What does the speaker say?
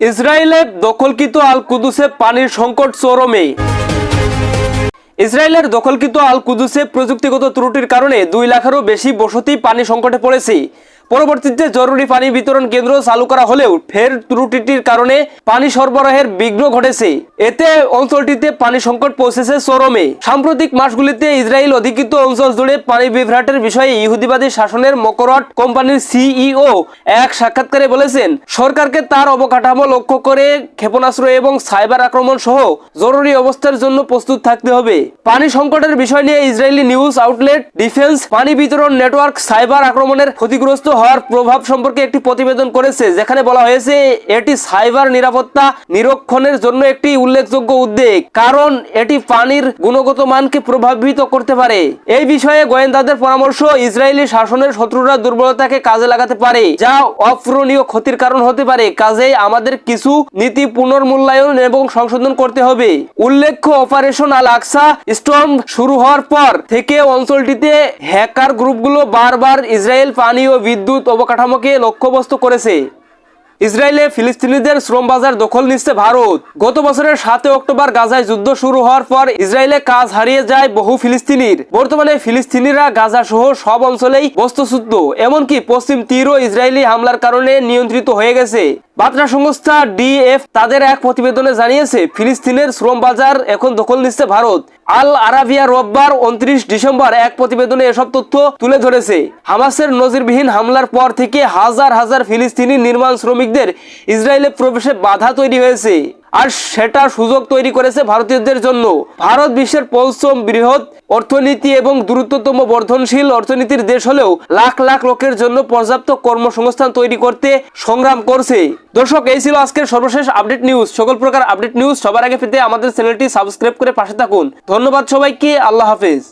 ইসরায়েলে দখলকৃত আল কুদুসে পানির সংকট চরমে ইসরায়েলের দখলকৃত আল কুদুসে প্রযুক্তিগত ত্রুটির কারণে দুই লাখেরও বেশি বসতি পানি সংকটে পড়েছে। পরবর্তীতে জরুরি পানি বিতরণ কেন্দ্র চালু করা হলেও ফের ত্রুটিটির কারণে পানি সরবরাহের বিঘ্ন ঘটেছে। এতে অঞ্চলটিতে পানি সংকট পৌঁছেছে চরমে। সাম্প্রতিক মাসগুলিতে ইসরায়েল অধিকৃত অঞ্চল জুড়ে পানি বিভ্রাটের বিষয়ে ইহুদিবাদী শাসনের মকরট কোম্পানির সিইও এক সাক্ষাৎকারে বলেছেন, সরকারকে তার অবকাঠামো লক্ষ্য করে ক্ষেপণাস্ত্র এবং সাইবার আক্রমণ সহ জরুরি অবস্থার জন্য প্রস্তুত থাকতে হবে। পানি সংকটের বিষয় নিয়ে ইসরায়েলি নিউজ আউটলেট ডিফেন্স পানি বিতরণ নেটওয়ার্ক সাইবার আক্রমণের ক্ষতিগ্রস্ত হওয়ার প্রভাব সম্পর্কে একটি প্রতিবেদন করেছে, যেখানে বলা হয়েছে এটি সাইবার নিরাপত্তা নিরীক্ষণের জন্য একটি উল্লেখযোগ্য উদ্বেগ, কারণ এটি পানির গুণগত মানকে প্রভাবিত করতে পারে। এই বিষয়ে গোয়েন্দাদের পরামর্শ, ইসরায়েলি শাসনের শত্রুরা দুর্বলতাকে কাজে লাগাতে পারে, যা অপূরণীয় ক্ষতির কারণ হতে পারে। কাজেই আমাদের কিছু নীতি পুনর্মূল্যায়ন এবং সংশোধন করতে হবে। উল্লেখ্য, অপারেশন আল আকসা স্টর্ম শুরু হওয়ার পর থেকে অঞ্চলটিতে হ্যাকার গ্রুপগুলো বারবার ইসরায়েল পানি ও বিদ্যুৎ অবকাঠামোকে লক্ষ্যবস্তু করেছে। ইসরায়েলে ফিলিস্তিনিদের শ্রম বাজার দখল নিচ্ছে ভারত। গত বছরের সাতই অক্টোবর গাজায় যুদ্ধ শুরু হওয়ার পর ইসরায়েলে কাজ হারিয়ে যায় বহু ফিলিস্তিনির। বর্তমানে ফিলিস্তিনিরা গাজা সহ সব অঞ্চলেই বস্তুশুদ্ধ এমনকি পশ্চিম তীরও ইসরায়েলি হামলার কারণে নিয়ন্ত্রিত হয়ে গেছে। বার্তা সংস্থা ডিএফ তাদের এক প্রতিবেদনে জানিয়েছে, ফিলিস্তিনের শ্রম বাজার এখন দখল নিচ্ছে ভারত। আল আরাবিয়া রোববার উনত্রিশ ডিসেম্বর এক প্রতিবেদনে এসব তথ্য তুলে ধরেছে। হামাসের নজিরবিহীন হামলার পর থেকে হাজার হাজার ফিলিস্তিনি নির্মাণ শ্রমিকদের ইসরায়েলে প্রবেশে বাধা তৈরি হয়েছে। আর সেটা সুযোগ তৈরি করেছে ভারতীয়দের জন্য। ভারত বিশ্বের পঞ্চম বৃহৎ অর্থনীতি এবং দ্রুততম বর্ধনশীল অর্থনীতির দেশ হলেও লাখ লাখ লোকের জন্য পর্যাপ্ত কর্মসংস্থান তৈরি করতে সংগ্রাম করছে। দর্শক, এই ছিল আজকের সর্বশেষ আপডেট নিউজ। সকল প্রকার আপডেট নিউজ সবার আগে পেতে আমাদের চ্যানেলটি সাবস্ক্রাইব করে পাশে থাকুন। ধন্যবাদ সবাইকে, আল্লাহ হাফেজ।